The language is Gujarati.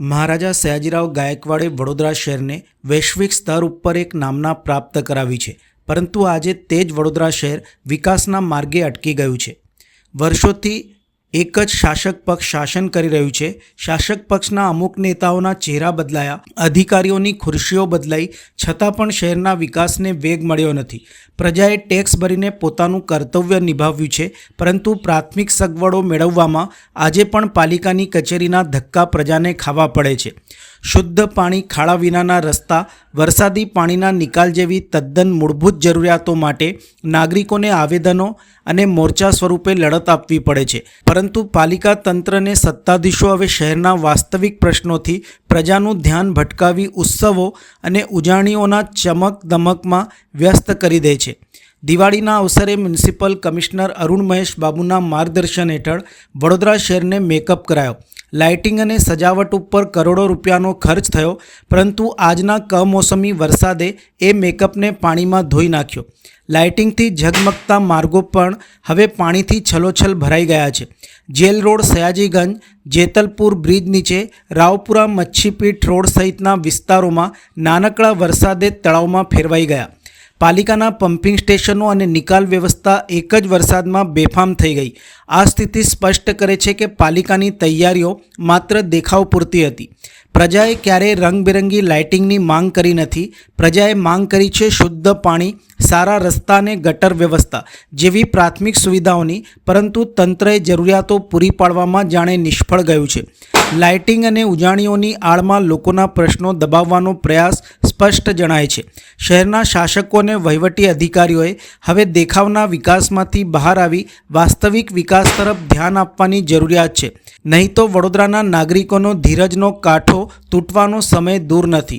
મહારાજા સયાજીરાવ ગાયકવાડે વડોદરા શહેરને વૈશ્વિક સ્તર ઉપર એક નામના પ્રાપ્ત કરાવી છે. પરંતુ આજે તે જ વડોદરા શહેર વિકાસના માર્ગે અટકી ગયું છે. વર્ષોથી એક જ શાસક પક્ષ શાસન કરી રહ્યું છે. શાસક પક્ષના અમુક નેતાઓના ચહેરા બદલાયા. અધિકારીઓની ખુરશીઓ બદલાઈ. છતાં પણ શહેરના વિકાસને વેગ મળ્યો નથી. પ્રજાએ ટેક્સ ભરીને પોતાનું કર્તવ્ય નિભાવ્યું છે. પરંતુ પ્રાથમિક સગવડો મેળવવામાં આજે પણ પાલિકાની કચેરીના ધક્કા પ્રજાને ખાવા પડે છે. શુદ્ધ પાણી ખાડા વિનાના રસ્તા, વરસાદી પાણીના નિકાલ જેવી તદ્દન મૂળભૂત જરૂરિયાતો માટે નાગરિકોને આવેદનો અને મોરચા સ્વરૂપે લડત આપવી પડે છે. પરંતુ પાલિકા તંત્રને સત્તાધીશો હવે શહેરના વાસ્તવિક પ્રશ્નોથી પ્રજાનું ધ્યાન ભટકાવી ઉત્સવો અને ઉજાણીઓના ચમક દમકમાં વ્યસ્ત કરી દે છે. દિવાળીના અવસરે મ્યુનિસિપલ કમિશનર અરુણ મહેશ બાબુના માર્ગદર્શન હેઠળ વડોદરા શહેરને મેકઅપ કરાયો. લાઇટિંગ અને સજાવટ ઉપર કરોડો રૂપિયાનો ખર્ચ થયો, પરંતુ આજના કમોસમી વરસાદે એ મેકઅપને પાણીમાં ધોઈ નાખ્યો. લાઇટિંગથી ઝગમગતા માર્ગો પણ હવે પાણીથી છલોછલ ભરાઈ ગયા છે. Jail road, Sayajiganj, Jetalpur bridge નીચે, રાવપુરા, મચ્છીપીઠ રોડ સહિતના વિસ્તારોમાં નાનકડા વરસાદે તળાવમાં ફેરવાઈ ગયા. પાલિકાના પમ્પિંગ સ્ટેશનો અને નિકાલ વ્યવસ્થા એક જ વરસાદમાં બેફામ થઈ ગઈ. આ સ્થિતિ સ્પષ્ટ કરે છે કે પાલિકાની તૈયારીઓ માત્ર દેખાવ પૂરતી હતી. પ્રજાએ ક્યારેય રંગબેરંગી લાઇટિંગની માંગ કરી નથી. પ્રજાએ માંગ કરી છે શુદ્ધ પાણી, સારા રસ્તા અને ગટર વ્યવસ્થા જેવી પ્રાથમિક સુવિધાઓની, પરંતુ તંત્રએ જરૂરિયાતો પૂરી પાડવામાં જાણે નિષ્ફળ ગયું છે. લાઇટિંગ અને ઉજાણીઓની આડમાં લોકોના પ્રશ્નો દબાવવાનો પ્રયાસ સ્પષ્ટ જણાય છે. શહેરના શાસકો અને વહીવટી અધિકારીઓએ હવે દેખાવના વિકાસમાંથી બહાર આવી વાસ્તવિક વિકાસ તરફ ધ્યાન આપવાની જરૂરિયાત છે. નહીં તો વડોદરાના નાગરિકોનો ધીરજનો કાંઠો તૂટવાનો સમય દૂર નથી.